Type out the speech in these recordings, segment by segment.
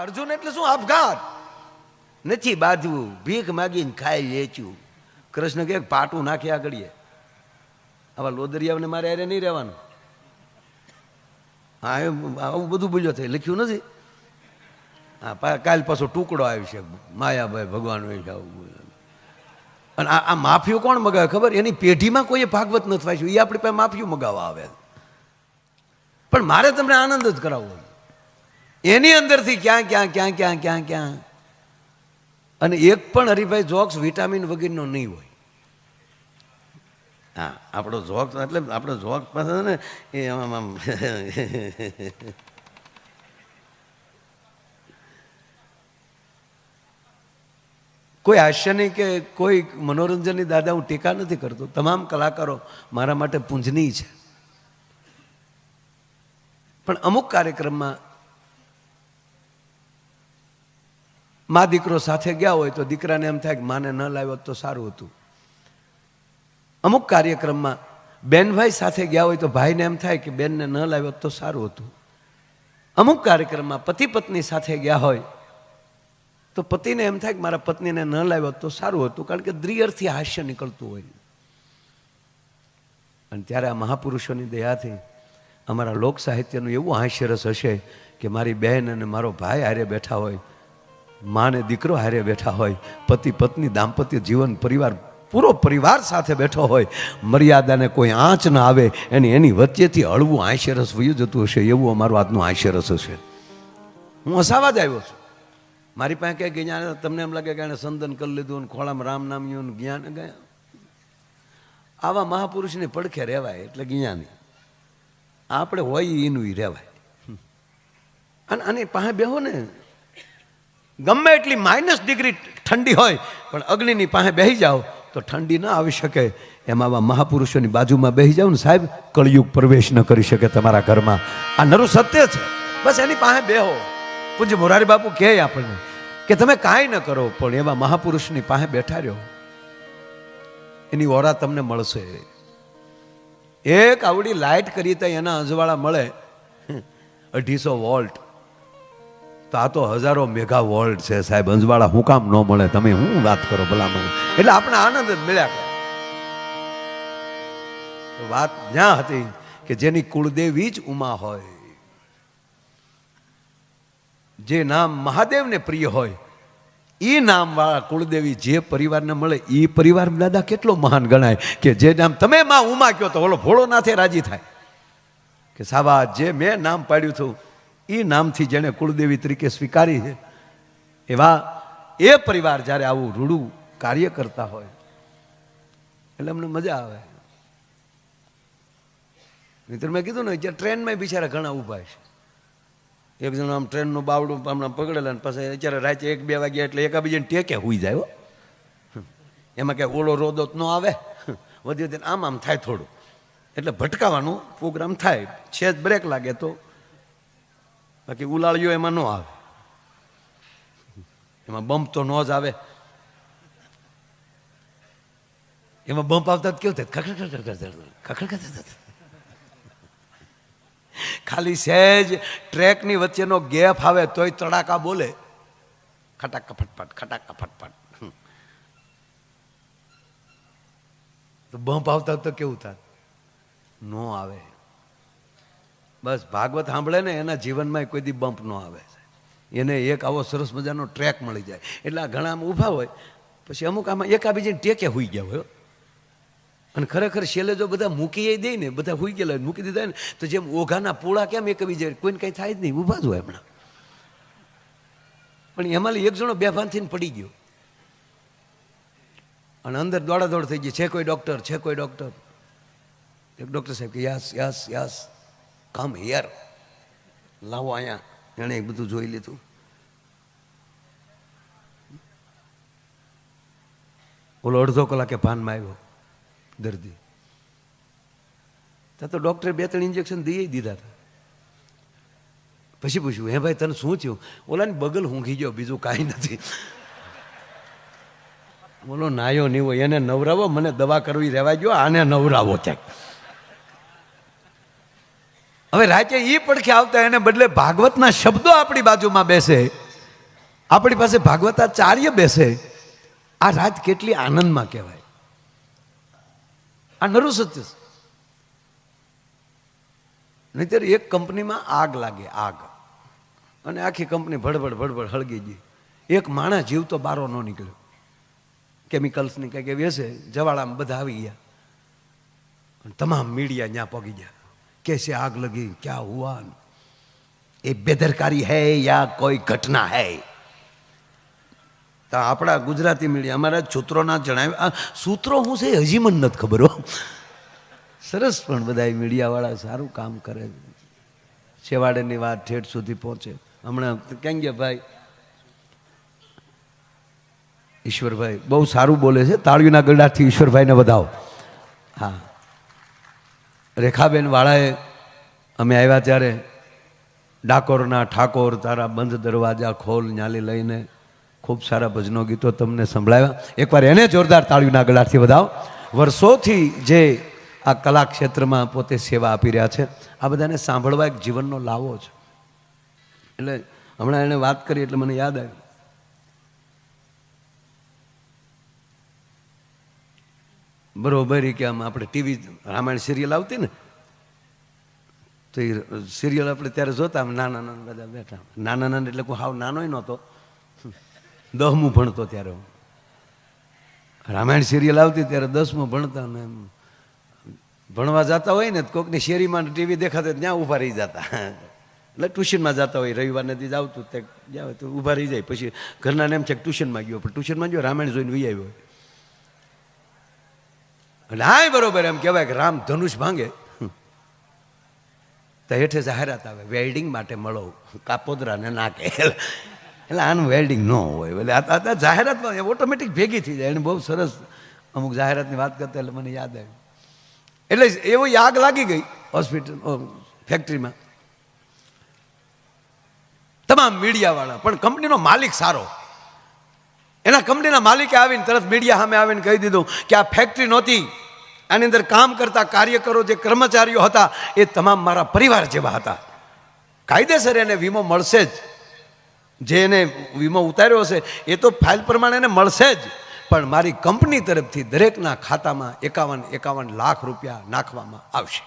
અર્જુન એટલે શું? આપઘાત નથી બાંધવું ભીખ માગીને ખાઈ લેચ્યું કૃષ્ણ કે પાટું નાખી આગળીએ આવા લોદરિયાને મારે અરે નહીં રહેવાનું. હા આવું બધું બોલ્યો થઈ લખ્યું નથી? હા કાલ પાછો ટુકડો આવશે. માયાભાઈ ભગવાન હોય આવું. અને આ માફિયું કોણ મગાવે ખબર? એની પેઢીમાં કોઈએ ભાગવત નથી વાંચ્યું એ આપણી પાસે માફિયું મગાવવા આવે. પણ મારે તમને આનંદ જ કરાવવો. એની અંદરથી ક્યાં ક્યાં ક્યાં ક્યાં ક્યાં ક્યાં? અને એક પણ હરિભાઈ જોક્સ વિટામિન વગેરેનો નહીં હોય. હા, આપણો જોક્સ એટલે આપણો જોક્સ પાસે ને, એ આમ આમ કોઈ હાસ્યની કે કોઈ મનોરંજનની દાદા, હું ટીકા નથી કરતો. તમામ કલાકારો મારા માટે પૂંજની છે. પણ અમુક કાર્યક્રમમાં મા દીકરો સાથે ગયા હોય તો દીકરાને એમ થાય કે માને ન લાવ્યો તો સારું હતું. અમુક કાર્યક્રમમાં બેનભાઈ સાથે ગયા હોય તો ભાઈને એમ થાય કે બેનને ન લાવ્યો તો સારું હતું. અમુક કાર્યક્રમમાં પતિ પત્ની સાથે ગયા હોય તો પતિને એમ થાય કે મારા પત્નીને ન લાવ્યો તો સારું હતું, કારણ કે દ્રિયરથી હાસ્ય નીકળતું હોય. અને ત્યારે આ મહાપુરુષોની દયાથી અમારા લોક સાહિત્યનું એવું હાસ્યરસ હશે કે મારી બહેન અને મારો ભાઈ આરે બેઠા હોય માને દીકરો હારે બેઠા હોય, પતિ પત્ની, દાંપત્ય જીવન, પરિવાર, પૂરો પરિવાર સાથે બેઠો હોય, મર્યાદાને કોઈ આંચ ન આવે, એની એની વચ્ચેથી હળવું હાસ્યરસ વયું જતું હશે, એવું અમારું આજનું હાસ્યરસ હશે. હું હસાવા જ આવ્યો છું. મારી પાસે ક્યાંક જ્ઞાન તમને એમ લાગે કે એણે સંદન કરી લીધું ને ખોળામાં રામ નામ્યું યુન જ્ઞાન ગયા આવા મહાપુરુષને પડખે રહેવાય એટલે જ્ઞાની. આપણે હોય એનું રહેવાય. અને આની પાસે બેહો ને ગમે એટલી માઇનસ ડિગ્રી ઠંડી હોય, પણ અગ્નિની પાસે બેસી જાઓ તો ઠંડી ન આવી શકે. એમ આવા મહાપુરુષોની બાજુમાં બેસી જાઓ ને સાહેબ, કળિયુગ પ્રવેશ ન કરી શકે તમારા ઘરમાં. આ નરું સત્ય છે. બસ એની પાસે બેહો. પૂજ્ય મોરારી બાપુ કહે આપણને કે તમે કાંઈ ન કરો, પણ એવા મહાપુરુષની પાસે બેઠા રહ્યો એની ઓરા તમને મળશે. એક આવડી લાઇટ કરી તો એના અજવાળા મળે. અઢીસો વોલ્ટ. તો આ તો હજારો મેગા વોલ્ટ છે સાહેબ, અંજવાળા હું કામ ન મળે, તમે હું વાત કરો ભલામણ? એટલે આપણે આનંદ જ મળ્યા વાત જ્યાં હતી કે જેની કુળદેવી જ ઉમા હોય. જે નામ મહાદેવને પ્રિય હોય એ નામવાળા કુળદેવી જે પરિવારને મળે એ પરિવાર દાદા કેટલો મહાન ગણાય કે જે નામ તમે માં ઉમા કયો તો ઓલો ભોળો નાથે રાજી થાય. કે સાબા, જે મેં નામ પાડ્યું હતું એ નામથી જેણે કુળદેવી તરીકે સ્વીકારી છે. એવા એ પરિવાર જ્યારે આવું રૂડું કાર્ય કરતા હોય, એટલે અમને મજા આવે. મિત્ર, મેં કીધું ને અત્યારે ટ્રેનમાં બિચારા ઘણા ઊભા છે. એક જણ આમ ટ્રેનનું બાવડું હમણાં પકડેલા ને પછી અત્યારે રાતે એક બે વાગ્યા એટલે એકાબીજાને ટેકે હુઈ જાય એમાં કે ઓલો રોદો ન આવે. વધી વધી આમ આમ થાય થોડું. એટલે ભટકાવાનું પ્રોગ્રામ થાય. છે જ બ્રેક લાગે તો બાકી ઉલાળ્યો એમાં ન આવે. એમાં બમ્પ તો ન જ આવે. એમાં બમ્પ આવતા કેવું થાય? ખખડ ખખડ ખખડ ખખડ ખાલી સહેજ ટ્રેકની વચ્ચેનો ગેપ આવે તોય તડાકા બોલે. ખટાકા ફટફટ ખટાકા ફટફટ. તો બમ્પ આવતા તો કેવું થાય? નો આવે. બસ ભાગવત સાંભળે ને એના જીવનમાં કોઈ દી બમ્પ ન આવે. એને એક આવો સરસ મજાનો ટ્રેક મળી જાય. એટલે આ ઘણા આમ ઊભા હોય, પછી અમુક આમાં એકાબીજીને ટેકે હોઈ ગયા હોય. અને ખરેખર છેલ્લે જો બધા મૂકી દે ને, બધા હોઈ ગયેલા મૂકી દીધા ને, તો જેમ ઓઘાના પૂળા કેમ એકબીજા કોઈને કંઈ થાય જ નહીં, ઊભા જ હોય હમણાં. પણ એમાં એક જણો બેભાન થઈને પડી ગયો. અને અંદર દોડા દોડ થઈ ગઈ. છે કોઈ ડૉક્ટર છે કોઈ ડૉક્ટર એક ડૉક્ટર સાહેબ કે, yes yes yes. Come here લાવો અહીંયા એણે બધું જોઈ લીધું. ઓલો અડધો કલાકે ભાનમાં આવ્યો, દર્દી. ત્યાં તો ડૉક્ટરે બે ત્રણ ઇન્જેક્શન દઈ દીધા હતા. પછી પૂછ્યું, હે ભાઈ, તને શું થયું? ઓલાની બગલ ઊંઘી ગયો, બીજું કાંઈ નથી. બોલો નાયો નહીં હોય એને નવરાવો, મને દવા કરવી રહેવા ગયો આને નવરાવો ક્યાંક હવે રાતે એ પડખે આવતા એને બદલે ભાગવતના શબ્દો આપણી બાજુમાં બેસે. આપણી પાસે ભાગવતાચાર્ય બેસે. આ રાત કેટલી આનંદમાં કહેવાય. આ નરું સત્ય છે. નહીતર એક કંપનીમાં આગ લાગે, આગ. અને આખી કંપની ભડભડ ભડભડ હળગી ગઈ. એક માણસ જીવતો બારો ન નીકળ્યો. કેમિકલ્સની કંઈક એવી હશે, જવાળામાં બધા આવી ગયા. તમામ મીડિયા ત્યાં પગી ગયા. कैसे आग लगी क्या हुआ એ બેદરકારી હૈ યા કોઈ ઘટના હૈ તો આપણા ગુજરાતી મીડિયા અમારા સૂત્રોના જણાવ્યા આ સૂત્રો હું છે એ હજી મને નથી ખબર હો સરસ પણ બધા મીડિયાવાળા સારું કામ કરે છેવાડેની વાત ઠેઠ સુધી પહોંચે હમણાં કેમ ગયા ભાઈ ઈશ્વરભાઈ બહુ સારું બોલે છે તાળીઓના ગરડાથી ઈશ્વરભાઈને વધાવો હા રેખાબેન વાળાએ અમે આવ્યા ત્યારે ડાકોરના ઠાકોર તારા બંધ દરવાજા ખોલ ન્યાલી લઈને ખૂબ સારા ભજનો ગીતો તમને સંભળાવ્યા. એકવાર એને જોરદાર તાળીના ગળાથી વધાવો. વર્ષોથી જે આ કલા ક્ષેત્રમાં પોતે સેવા આપી રહ્યા છે, આ બધાને સાંભળવા એક જીવનનો લાવો છે. એટલે હમણાં એણે વાત કરી એટલે મને યાદ આવ્યું. બરોબર કે આમ આપણે ટીવી રામાયણ સિરિયલ આવતી ને, તો એ સિરિયલ આપણે ત્યારે જોતા, આમ નાના નાના બધા બેઠા. નાના નાના એટલે કોઈ હાવ નાનોય નહોતો. દહમું ભણતો ત્યારે હું. રામાયણ સિરિયલ આવતી ત્યારે દસમું ભણતા ને એમ. ભણવા જતા હોય ને કોકની શેરીમાં ટીવી દેખાતા ત્યાં ઊભા રહી જતા. એટલે ટ્યુશનમાં જતા હોય રવિવારને દી આવતું તે જાવ તો ઊભા રહી જાય. પછી ઘરના એમ છે ટ્યુશનમાં ગયો, પણ ટ્યુશનમાં જો રામાયણ જોઈને વી આવ્યો એટલે હા બરોબર એમ કહેવાય કે રામ ધનુષ ભાંગે. તો હેઠે જાહેરાત આવે વેલ્ડિંગ માટે મળો. કાપોદરાને નાકે એટલે આનું વેલ્ડિંગ ન હોય. એટલે આ જાહેરાતમાં ઓટોમેટિક ભેગી થઈ જાય. એને બહુ સરસ અમુક જાહેરાતની વાત કરતા એટલે મને યાદ આવ્યું એટલે એવો આગ લાગી ગઈ હોસ્પિટલ ફેક્ટરીમાં. તમામ મીડિયાવાળા પણ કંપનીનો માલિક સારો. એના કંપનીના માલિકે આવીને તરત મીડિયા સામે આવીને કહી દીધું કે આ ફેક્ટરી નહોતી. આની અંદર કામ કરતા કાર્યકરો જે કર્મચારીઓ હતા, એ તમામ મારા પરિવાર જેવા હતા. કાયદેસર એને વીમો મળશે જ. જે એને વીમો ઉતાર્યો હશે, એ તો ફાઇલ પ્રમાણે એને મળશે જ. પણ મારી કંપની તરફથી દરેકના ખાતામાં એકાવન એકાવન લાખ રૂપિયા નાખવામાં આવશે.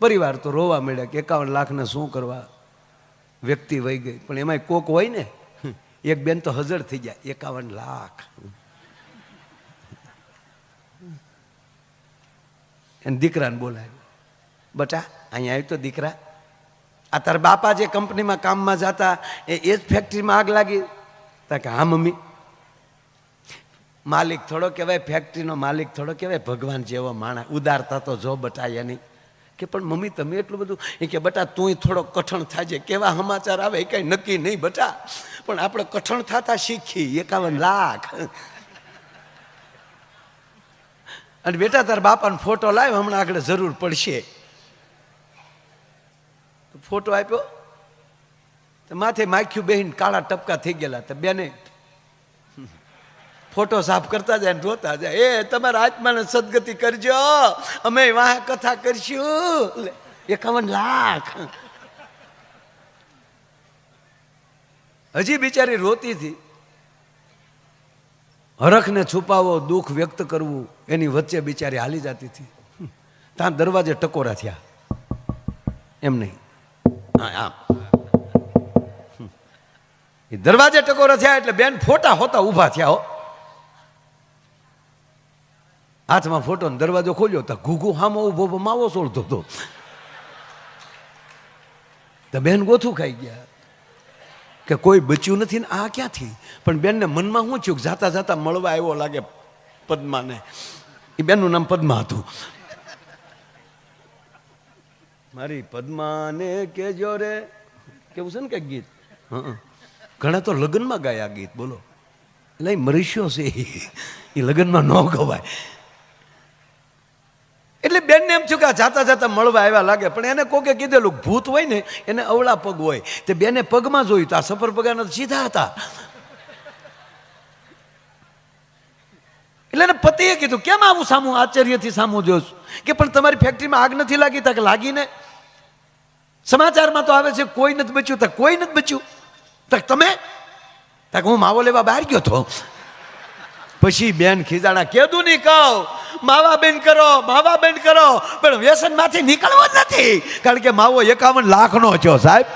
પરિવાર તો રોવા મળ્યા કે એકાવન લાખને શું કરવા? વ્યક્તિ વહી ગઈ. પણ એમાંય કોક હોય ને એક બેન તો હજર થઈ ગયા, એકાવન લાખ. એને દીકરાને બોલાવ્યો. બટા, અહીંયા આવ્યો તો દીકરા, આ તારા બાપા જે કંપનીમાં કામમાં જતા, એ એ જ ફેક્ટરીમાં આગ લાગી. તા કે, હા, મમ્મી. માલિક થોડો કહેવાય ફેક્ટરીનો માલિક થોડો કહેવાય, ભગવાન જેવો માણસ, ઉદારતા તો જો બટા એની. કે પણ મમ્મી, તમે એટલું બધું? એ કે, બટા, તું થોડો કઠણ થાજે. કેવા સમાચાર આવે? એ કાંઈ નક્કી નહીં, બટા. પણ આપણે કઠણ થતા શીખી. એકાવન લાખ. અને બેટા, તાર બાપાનો ફોટો લાવ, હમણાં આગળ જરૂર પડશે. ફોટો આપ્યો? તો માથે માખ્યું બેહીને કાળા ટપકા થઈ ગયેલા તો બેને ફોટો સાફ કરતા જાય રોતા જાય. એ તમારા આત્માને સદગતિ કરજો. અમે વાહ કથા કરશું. એકાવન લાખ. હજી બિચારી રોતી હતી હરખને છુપાવો, દુઃખ વ્યક્ત કરવું, એની વચ્ચે બિચારી હાલી જતી હતી. ત્યાં દરવાજે ટકોરા થયા. એમ નહીં. હા, આમ. એ દરવાજે ટકોરા થયા એટલે બેન ફોટા હોતા ઊભા થયા હો. હાથમાં ફોટો ને દરવાજો ખોલ્યો તો ઘૂઘુ હામો ઊભો માવો સોળતો હતો. તો બેન ગોથું ખાઈ ગયા કે કોઈ બચ્યું નથી ને આ ક્યાંથી? પણ બેનને મનમાં શું થયું જાતા જાતા મળવા આવ્યો લાગે પદ્માને. એ બેનનું નામ પદ્મા હતું. મારી પદ્માને કેજો રે. કેવું છે ને કે ગીત? ઘણા તો લગ્નમાં ગાયા ગીત, બોલો. એટલે મરીશ્યો છે એ લગ્નમાં ન ગવાય. એટલે બેનને એમ થયું કે જાતા જાતા મળવા આવ્યા લાગે. પણ એને કોકે કીધેલું ભૂત હોય ને, એને અવળા પગ હોય. તે બેને પગમાં જોયું તો આ સફર પગાના સીધા હતા. એટલે પતિએ કીધું, કેમ આવું સામું આશ્ચર્યથી સામું જોશ કે પણ તમારી ફેક્ટરીમાં આગ નથી લાગી તક લાગીને? સમાચારમાં તો આવે છે, કોઈ નથી બચ્યું તક કોઈ નથી બચ્યું. તક તમે? તક હું માવો લેવા બહાર ગયો તો. પછી બેન ખીજાણા કેદું નહીં કહો માવા બેન કરો માવા બેન કરો. પણ વ્યસનમાંથી નીકળવો જ નથી. કારણ કે માવો એકાવન લાખનો છો, સાહેબ.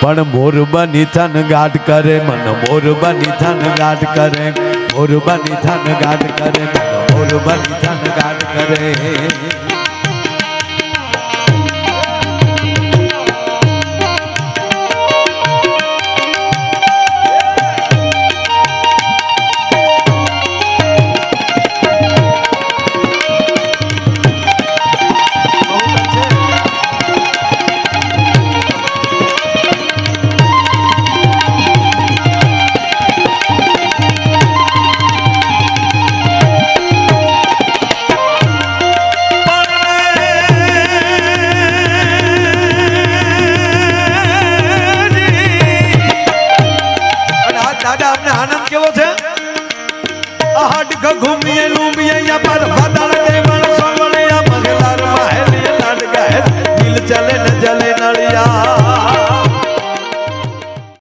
પણ મોરબાની થન ગાઢ કરે, મન મોરબાની થન ગાઢ કરે, મોરબાની થન ગાઢ કરે, મન મોરબાની થન ગાઢ કરે.